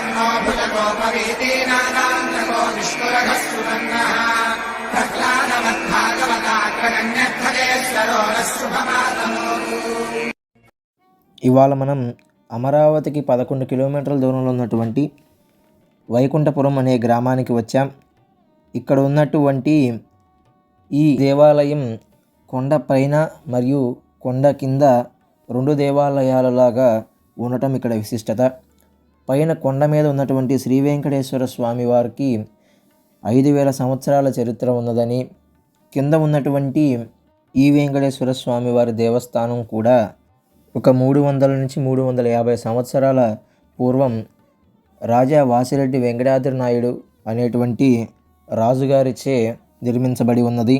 तन्नो भुजगोपवीतीनादान्तको निष्कुलघः सुवर्णः प्रह्लादमद्भागवताग्रगण्यर्थजेश्वरो नः शुभमातमोतु ఇవాళ మనం అమరావతికి పదకొండు కిలోమీటర్ల దూరంలో ఉన్నటువంటి వైకుంఠపురం అనే గ్రామానికి వచ్చాం ఇక్కడ ఉన్నటువంటి ఈ దేవాలయం కొండ పైన మరియు కొండ కింద రెండు దేవాలయాలలాగా ఉండటం ఇక్కడ విశిష్టత పైన కొండ మీద ఉన్నటువంటి శ్రీ వెంకటేశ్వర స్వామి వారికి ఐదు వేల సంవత్సరాల చరిత్ర ఉన్నదని కింద ఉన్నటువంటి ఈ వెంకటేశ్వర స్వామి వారి దేవస్థానం కూడా ఒక మూడు వందల నుంచి మూడు వందల యాభై సంవత్సరాల పూర్వం రాజా వాసిరెడ్డి వెంకటాద్రి నాయుడు అనేటువంటి రాజుగారిచే నిర్మించబడి ఉన్నది.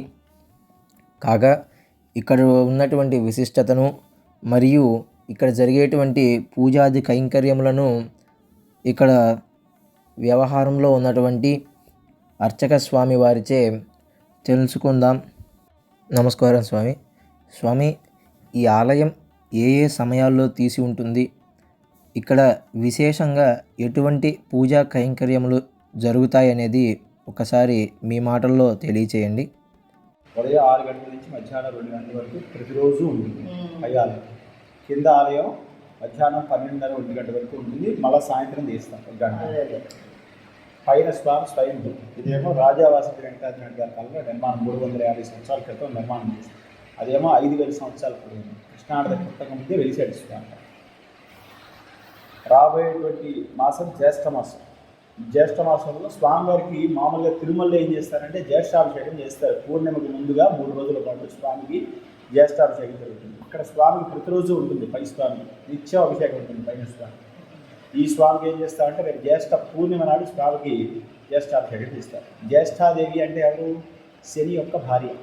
కాగా ఇక్కడ ఉన్నటువంటి విశిష్టతను మరియు ఇక్కడ జరిగేటువంటి పూజాది కైంకర్యములను ఇక్కడ వ్యవహారంలో ఉన్నటువంటి అర్చక స్వామి వారిచే తెలుసుకుందాం. నమస్కారం స్వామి. స్వామి ఈ ఆలయం ఏ ఏ సమయాల్లో తీసి ఉంటుంది? ఇక్కడ విశేషంగా ఎటువంటి పూజా కైంకర్యములు జరుగుతాయనేది ఒకసారి మీ మాటల్లో తెలియచేయండి. ఉదయం ఆరు గంటల నుంచి మధ్యాహ్నం రెండు గంటల వరకు ప్రతిరోజు ఉంటుంది. పై ఆలయం కింద ఆలయం మధ్యాహ్నం పన్నెండున్నర ఒంటి గంట వరకు ఉంటుంది. మళ్ళీ సాయంత్రం తీస్తాం ఒక గంట. పైన స్వామి స్వయం ఇదేమో రాజావాసి వెంకటాద్రి నాయుడు గారి కాలంలో నిర్మాణం. మూడు వందల యాభై సంవత్సరాల క్రితం నిర్మాణం చేస్తాం అదేమో ఐదు వేల సంవత్సరాల క్రితం. కృష్ణానది పుట్టక ముందే వెలిసాడు స్వామి. రాబోయేటువంటి మాసం జ్యేష్ఠ మాసం. జ్యేష్ఠ మాసంలో స్వామివారికి మామూలుగా తిరుమలలో ఏం చేస్తారంటే జ్యేష్ఠాభిషేకం చేస్తారు. పూర్ణిమకి ముందుగా మూడు రోజుల పాటు స్వామికి జ్యేష్ఠాభిషేకం జరుగుతుంది. ఇక్కడ స్వామికి ప్రతిరోజు ఉంటుంది పై స్వామి నిత్యం అభిషేకం ఉంటుంది పైన స్వామి. ఈ స్వామికి ఏం చేస్తారంటే రేపు జ్యేష్ఠ పూర్ణిమ నాడు స్వామికి జ్యేష్ఠాభిషేకం చేస్తారు. జ్యేష్ఠాదేవి అంటే ఎవరు? శని యొక్క భార్య.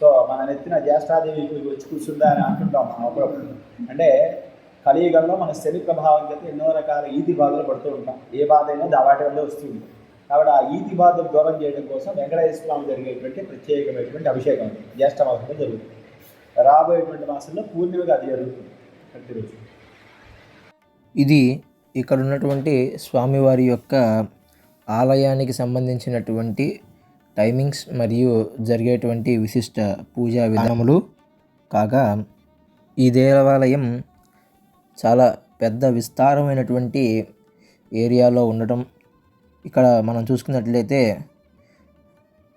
సో మన నెత్తిన జ్యేష్ఠాదేవి వచ్చి కూర్చుందా అని అంటుంటాం మనం అప్పుడప్పుడు. అంటే కలియుగంలో మన శని ప్రభావం చేత ఎన్నో రకాల ఈతి బాధలు పడుతూ ఉంటాం. ఏ బాధ అయినా దావాటి వాటి వల్ల వస్తుంది కాబట్టి ఆ ఈతి బాధలు దూరం చేయడం కోసం వెంకటేశ్వర స్వామి జరిగేటువంటి ప్రత్యేకమైనటువంటి అభిషేకం జ్యేష్ఠ మాసంలో జరుగుతుంది. రాబోయేటువంటి మాసంలో పూర్ణిమగా అది జరుగుతుంది ప్రతిరోజు. ఇది ఇక్కడ ఉన్నటువంటి స్వామివారి యొక్క ఆలయానికి సంబంధించినటువంటి టైమింగ్స్ మరియు జరిగేటువంటి విశిష్ట పూజా విధానములు. కాగా ఈ దేవాలయం చాలా పెద్ద విస్తారమైనటువంటి ఏరియాలో ఉండటం. ఇక్కడ మనం చూసుకున్నట్లయితే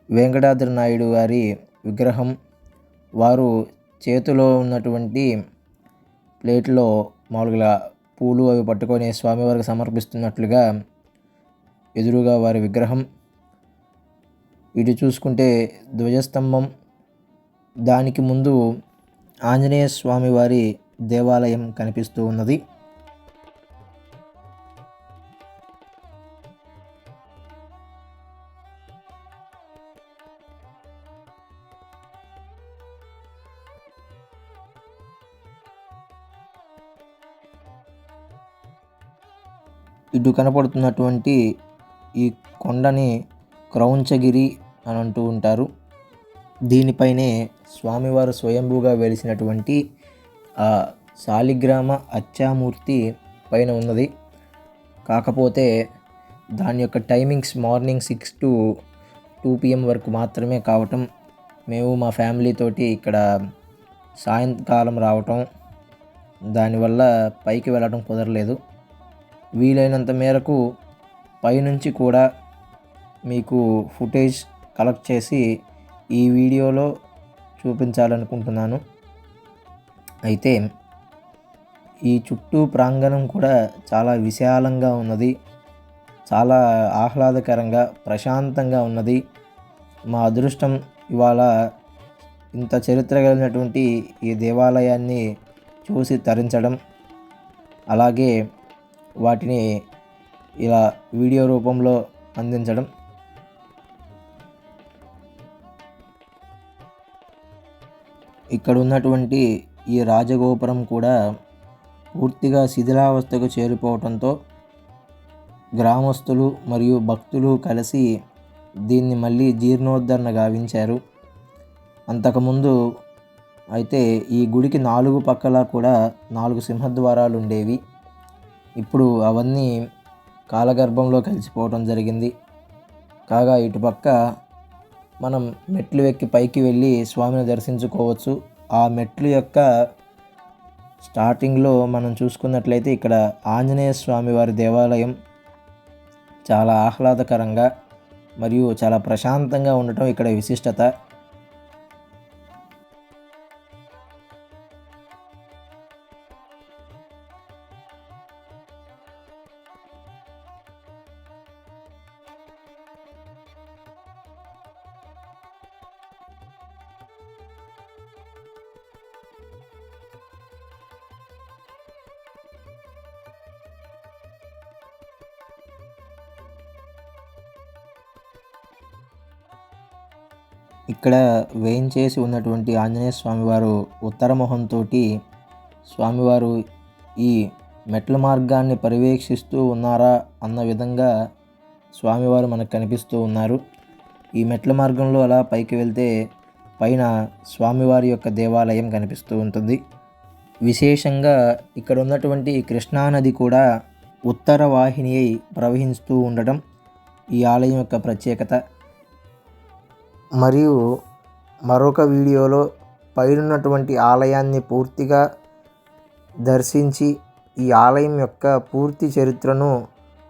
వెంకటాద్రి నాయుడు గారి విగ్రహం. వారు చేతిలో ఉన్నటువంటి ప్లేట్లో మామూలుగా పూలు అవి పట్టుకొని స్వామివారికి సమర్పిస్తున్నట్లుగా ఎదురుగా వారి విగ్రహం. ఇటు చూసుకుంటే ధ్వజస్తంభం. దానికి ముందు ఆంజనేయ స్వామి వారి దేవాలయం కనిపిస్తూ ఉన్నది. ఇటు కనపడుతున్నటువంటి ఈ కొండని క్రౌంచగిరి అని అంటూ ఉంటారు. దీనిపైనే స్వామివారు స్వయంభూగా వెలిసినటువంటి ఆ శాలిగ్రామ అచ్చామూర్తి పైన ఉన్నది. కాకపోతే దాని యొక్క timings morning six to two PM వరకు మాత్రమే కావటం మేము మా ఫ్యామిలీ తోటి ఇక్కడ సాయంకాలం రావటం దానివల్ల పైకి వెళ్ళడం కుదరలేదు. వీలైనంత మేరకు పైనుంచి కూడా మీకు ఫుటేజ్ కలెక్ట్ చేసి ఈ వీడియోలో చూపించాలనుకుంటున్నాను. అయితే ఈ చుట్టూ ప్రాంగణం కూడా చాలా విశాలంగా ఉన్నది. చాలా ఆహ్లాదకరంగా ప్రశాంతంగా ఉన్నది. మా అదృష్టం ఇవాళ ఇంత చరిత్ర కలిగినటువంటి ఈ దేవాలయాన్ని చూసి తరించడం. అలాగే వాటిని ఇలా వీడియో రూపంలో అందించడం. ఇక్కడ ఉన్నటువంటి ఈ రాజగోపురం కూడా పూర్తిగా శిథిలావస్థకు చేరిపోవడంతో గ్రామస్తులు మరియు భక్తులు కలిసి దీన్ని మళ్ళీ జీర్ణోద్ధరణ గావించారు. అంతకుముందు అయితే ఈ గుడికి నాలుగు పక్కల కూడా నాలుగు సింహద్వారాలు ఉండేవి ఇప్పుడు అవన్నీ కాలగర్భంలో కలిసిపోవడం జరిగింది. కాగా ఇటుపక్క మనం మెట్లు ఎక్కి పైకి వెళ్ళి స్వామిని దర్శించుకోవచ్చు. ఆ మెట్లు యొక్క స్టార్టింగ్లో మనం చూసుకున్నట్లయితే ఇక్కడ ఆంజనేయ స్వామి వారి దేవాలయం చాలా ఆహ్లాదకరంగా మరియు చాలా ప్రశాంతంగా ఉండటం ఇక్కడ విశిష్టత. ఇక్కడ వేయించేసి ఉన్నటువంటి ఆంజనేయ స్వామివారు ఉత్తర మొహంతో స్వామివారు ఈ మెట్ల మార్గాన్ని పర్యవేక్షిస్తూ ఉన్నారా అన్న విధంగా స్వామివారు మనకు కనిపిస్తూ ఉన్నారు. ఈ మెట్ల మార్గంలో అలా పైకి వెళ్తే పైన స్వామివారి యొక్క దేవాలయం కనిపిస్తూ ఉంటుంది. విశేషంగా ఇక్కడ ఉన్నటువంటి కృష్ణానది కూడా ఉత్తర వాహిని అయి ప్రవహిస్తూ ఉండటం ఈ ఆలయం యొక్క ప్రత్యేకత. మరియు మరొక వీడియోలో పైనున్నటువంటి ఆలయాన్ని పూర్తిగా దర్శించి ఈ ఆలయం యొక్క పూర్తి చరిత్రను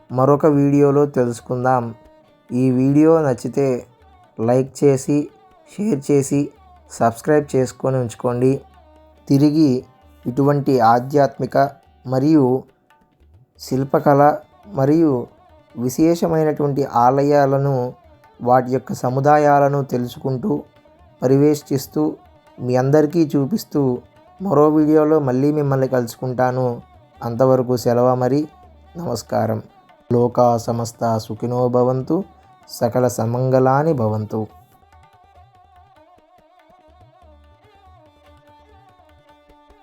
మరొక వీడియోలో తెలుసుకుందాం. ఈ వీడియో నచ్చితే లైక్ చేసి షేర్ చేసి సబ్స్క్రైబ్ చేసుకొని ఉంచుకోండి. తిరిగి ఇటువంటి ఆధ్యాత్మిక మరియు శిల్పకళ మరియు విశేషమైనటువంటి ఆలయాలను వాటి యొక్క సముదాయాలను తెలుసుకుంటూ పరివేష్టిస్తూ మీ అందరికీ చూపిస్తూ మరో వీడియోలో మళ్ళీ మిమ్మల్ని కలుసుకుంటాను. అంతవరకు సెలవు మరి. నమస్కారం. లోకా సమస్త సుఖినో భవంతు. సకల సమంగళాని భవంతు.